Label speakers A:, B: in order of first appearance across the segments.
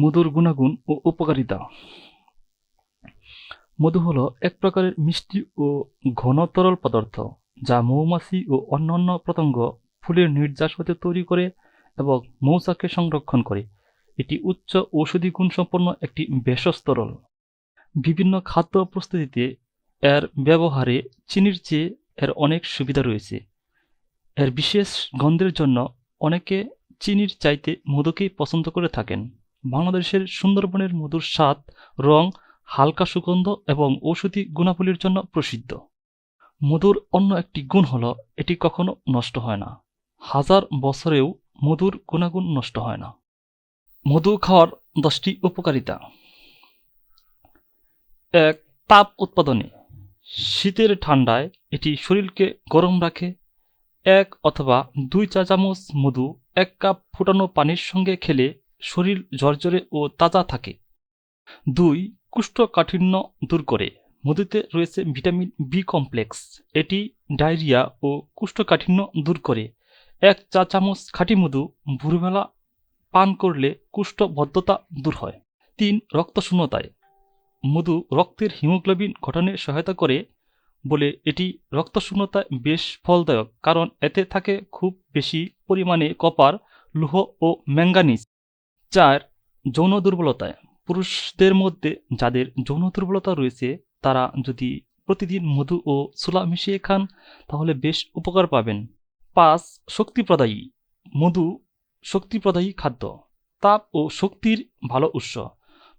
A: মধুর গুণাগুণ ও উপকারিতা। মধু হলো এক প্রকারের মিষ্টি ও ঘন তরল পদার্থ, যা মৌমাছি ও অন্যান্য পতঙ্গ ফুলের নির্যাস হতে তৈরি করে এবং মৌচাকে সংরক্ষণ করে। এটি উচ্চ ঔষধি গুণসম্পন্ন একটি ভেষজ তরল। বিভিন্ন খাদ্য প্রস্তুতিতে এর ব্যবহারে চিনির চেয়ে এর অনেক সুবিধা রয়েছে। এর বিশেষ গন্ধের জন্য অনেকে চিনির চাইতে মধুকেই পছন্দ করে থাকেন। বাংলাদেশের সুন্দরবনের মধুর স্বাদ, রং, হালকা সুগন্ধ এবং ঔষধি গুণাবলীর জন্য প্রসিদ্ধ। মধুর অন্য একটি গুণ হল, এটি কখনো নষ্ট হয় না। হাজার বছরেও মধুর গুণাগুণ নষ্ট হয় না। মধু খাওয়ার দশটি উপকারিতা। এক, তাপ উৎপাদনে। শীতের ঠান্ডায় এটি শরীরকে গরম রাখে। এক অথবা দুই চা চামচ মধু এক কাপ ফুটানো পানির সঙ্গে খেলে শরীর ঝরঝরে ও তাজা থাকে। দুই, কুষ্ঠকাঠিন্য দূর করে। মধুতে রয়েছে ভিটামিন বি কমপ্লেক্স। এটি ডায়রিয়া ও কুষ্ঠকাঠিন্য দূর করে। এক চা চামচ খাঁটি মধু ভোরবেলা পান করলে কুষ্ঠবদ্ধতা দূর হয়। তিন, রক্তশূন্যতায়। মধু রক্তের হিমোগ্লোবিন গঠনে সহায়তা করে বলে এটি রক্তশূন্যতায় বেশ ফলদায়ক কারণ এতে থাকে খুব বেশি পরিমাণে কপার, লৌহ ও ম্যাঙ্গানিজ চার, যৌন দুর্বলতায়। পুরুষদের মধ্যে যাদের যৌন দুর্বলতা রয়েছে, তারা যদি প্রতিদিন মধু ও ছোলা মিশিয়ে খান, তাহলে বেশ উপকার পাবেন। পাঁচ, শক্তিপ্রদায়ী। মধু শক্তিপ্রদায়ী খাদ্য। তাপ ও শক্তির ভালো উৎস।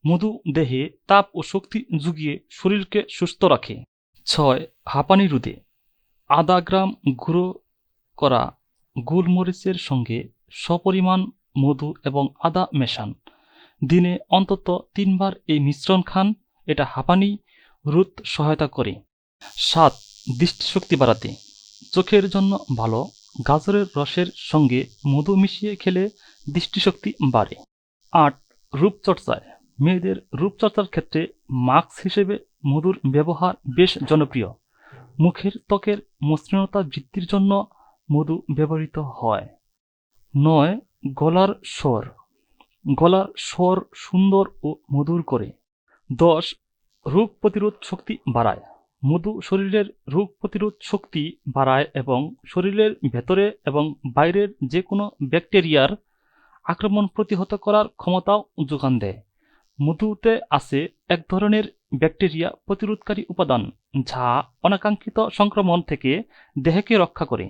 A: মধু দেহে তাপ ও শক্তি জুগিয়ে শরীরকে সুস্থ রাখে। ছয়, হাঁপানি রুদে আধা গ্রাম গুঁড়ো করা গোলমরিচের সঙ্গে সপরিমাণ মধু এবং আদা মেশান। দিনে অন্তত তিনবার এই মিশ্রণ খান, এটা হাঁপানি রোধ সহায়তা করে। সাত দৃষ্টিশক্তি বাড়াতে। চোখের জন্য ভালো, গাজরের রসের সঙ্গে মধু মিশিয়ে খেলে দৃষ্টিশক্তি বাড়ে। আট, রূপচর্চায়। মেয়েদের রূপচর্চার ক্ষেত্রে মাস্ক হিসেবে মধুর ব্যবহার বেশ জনপ্রিয়। মুখের ত্বকের মসৃণতা বৃদ্ধির জন্য মধু ব্যবহৃত হয়। নয় গলার স্বর। গলার স্বর সুন্দর ও মধুর করে। দশ, রোগ প্রতিরোধ শক্তি বাড়ায়। মধু শরীরের রোগ প্রতিরোধ শক্তি বাড়ায় এবং শরীরের ভেতরে এবং বাইরের যে কোনো ব্যাকটেরিয়ার আক্রমণ প্রতিহত করার ক্ষমতাও যোগান দেয়। মধুতে আছে এক ধরনের ব্যাকটেরিয়া প্রতিরোধকারী উপাদান, যা অনাকাঙ্ক্ষিত সংক্রমণ থেকে দেহকে রক্ষা করে।